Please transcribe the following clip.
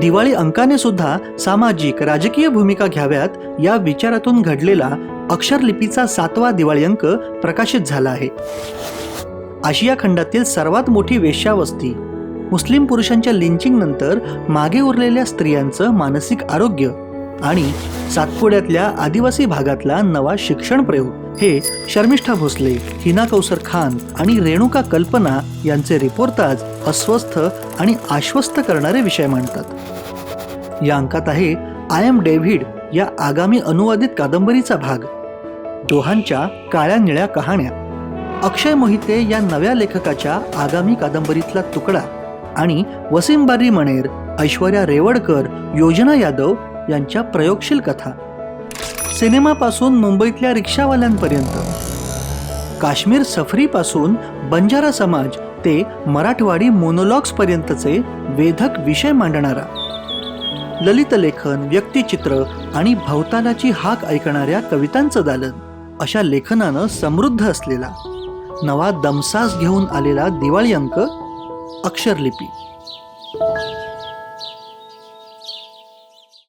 दिवाळी अंकाने सुद्धा सामाजिक राजकीय भूमिका घ्याव्यात या विचारातून घडलेला अक्षरलिपीचा सातवा दिवाळी अंक प्रकाशित झाला आहे. आशिया खंडातील सर्वात मोठी वेश्यावस्ती मुस्लिम पुरुषांच्या लिंचिंग नंतर मागे उरलेल्या स्त्रियांचं मानसिक आरोग्य आणि सातपुड्यातल्या आदिवासी भागातला नवा शिक्षण प्रयोग. हे शर्मिष्ठा भोसले हिना कौसर खान आणि रेणुका कल्पना यांचे रिपोर्टाज अस्वस्थ आणि आश्वस्त करणारे विषय मांडतात. या अंकात आहे आय एम डेव्हिड या आगामी अनुवादित कादंबरीचा भाग. दोहांच्या काळ्या निळ्या कहाण्या. अक्षय मोहिते या नव्या लेखकाच्या आगामी कादंबरीतला तुकडा आणि वसीम बारी मणेर ऐश्वर्या रेवडकर योजना यादव यांच्या प्रयोगशील कथा. सिनेमापासून मुंबईतल्या रिक्षावाल्यांपर्यंत. काश्मीर सफरीपासून बंजारा समाज ते मराठवाडी मोनोलॉग्सपर्यंतचे वेधक विषय मांडणारा. ललित लेखन व्यक्तिचित्र आणि भवतालाची हाक ऐकणाऱ्या कवितांचं दालन अशा लेखनानं समृद्ध असलेला. नवा दमसास घेऊन आलेला दिवाळी अंक अक्षरलिपी.